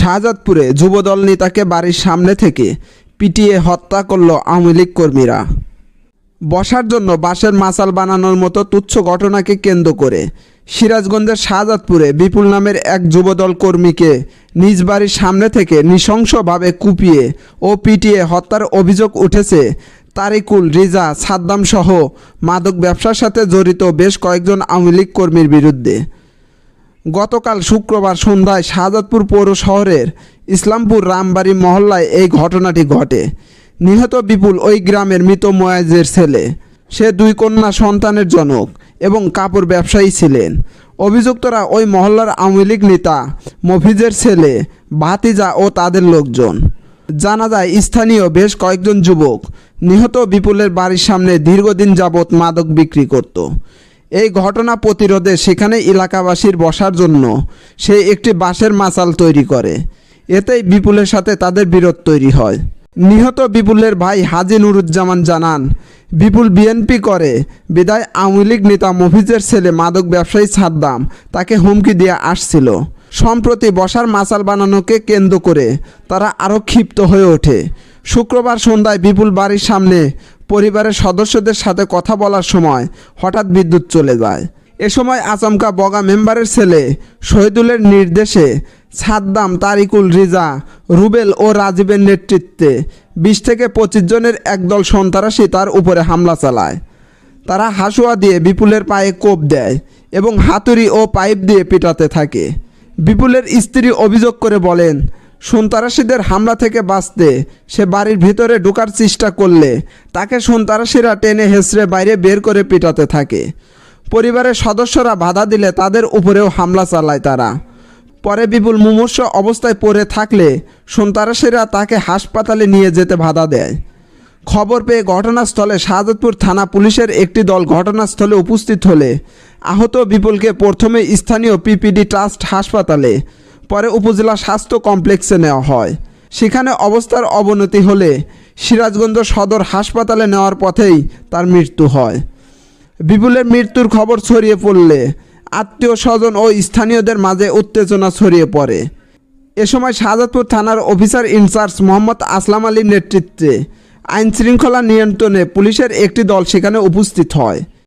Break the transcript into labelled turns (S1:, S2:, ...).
S1: শাহজাদপুরে যুবদল নেতাকে বাড়ির সামনে থেকে পিটিয়ে হত্যা করল আওয়ামী লীগ কর্মীরা। বসার জন্য বাঁশের মাচাল বানানোর মতো তুচ্ছ ঘটনাকে কেন্দ্র করে সিরাজগঞ্জের শাহজাদপুরে বিপুল নামের এক যুবদল কর্মীকে নিজ বাড়ির সামনে থেকে নৃশংসভাবে কুপিয়ে ও পিটিয়ে হত্যার অভিযোগ উঠেছে তারিকুল, রিজা সাদ্দামসহ মাদক ব্যবসার সাথে জড়িত বেশ কয়েকজন আওয়ামী লীগ কর্মীর বিরুদ্ধে। গতকাল শুক্রবার সন্ধ্যায় শাহজাদপুর পৌর শহরের ইসলামপুর রামবাড়ি মহল্লায় এই ঘটনাটি ঘটে। নিহত বিপুল ওই গ্রামের মৃত ময়াজের ছেলে। সে দুই কন্যা সন্তানের জনক এবং কাপড় ব্যবসায়ী ছিলেন। অভিযুক্তরা ওই মহল্লার আওয়ামী লীগ নেতা মফিজের ছেলে, ভাতিজা ও তাদের লোকজন। জানা যায় স্থানীয় বেশ কয়েকজন যুবক নিহত বিপুলের বাড়ির সামনে দীর্ঘদিন যাবৎ মাদক বিক্রি করত। এই ঘটনা প্রতিরোধে সেখানে এলাকাবাসীর বসার জন্য সে একটি বাঁশের মাচাল তৈরি করে। এতেই বিপুলের সাথে তাদের বিরোধ তৈরি হয়। নিহত বিপুলের ভাই হাজি নুরুজ্জামান জানান, বিপুল বিএনপি করে, বিদায় আওয়ামী লীগ নেতা মফিজের ছেলে মাদক ব্যবসায়ী সাদ্দাম তাকে হুমকি দিয়ে আসছিল। সম্প্রতি বসার মাচাল বানানোকে কেন্দ্র করে তারা আরও ক্ষিপ্ত হয়ে ওঠে। শুক্রবার সন্ধ্যায় বিপুল বাড়ির সামনে পরিবারের সদস্যদের সাথে কথা বলার সময় হঠাৎ বিদ্যুৎ চলে যায়। এ সময় আচমকা বগা মেম্বারের ছেলে শহীদুলের নির্দেশে সাদ্দাম, তারিকুল, রিজা, রুবেল ও রাজীবের নেতৃত্বে বিশ থেকে পঁচিশ জনের একদল সন্ত্রাসী তার উপরে হামলা চালায়। তারা হাসুয়া দিয়ে বিপুলের পায়ে কোপ দেয় এবং হাতুড়ি ও পাইপ দিয়ে পিটাতে থাকে। বিপুলের স্ত্রী অভিযোগ করে বলেন সন্ত্রাসীদের হামলা থেকে বাঁচতে সে বাড়ির ভিতরে ঢোকার চেষ্টা করলে তাকে সন্ত্রাসীরা টেনে হেসড়ে বাইরে বের করে পিটাতে থাকে। পরিবারের সদস্যরা বাধা দিলে তাদের উপরেও হামলা চালায় তারা। পরে বিপুল মুমূর্ষ অবস্থায় পড়ে থাকলে সন্ত্রাসীরা তাকে হাসপাতালে নিয়ে যেতে বাধা দেয়। খবর পেয়ে ঘটনাস্থলে শাহজাদপুর থানা পুলিশের একটি দল ঘটনাস্থলে উপস্থিত হলে আহত বিপুলকে প্রথমে স্থানীয় পিপিডি ট্রাস্ট হাসপাতালে পরে উপজেলা স্বাস্থ্য কমপ্লেক্সে নেওয়া হয়। সেখানে অবস্থার অবনতি হলে সিরাজগঞ্জ সদর হাসপাতালে নেওয়ার পথেই তার মৃত্যু হয়। বিপুলের মৃত্যুর খবর ছড়িয়ে পড়লে আত্মীয় স্বজন ও স্থানীয়দের মাঝে উত্তেজনা ছড়িয়ে পড়ে। এ সময় শাহজাদপুর থানার অফিসার ইনচার্জ মোহাম্মদ আসলাম আলীর নেতৃত্বে আইন শৃঙ্খলা নিয়ন্ত্রণে পুলিশের একটি দল সেখানে উপস্থিত হয়।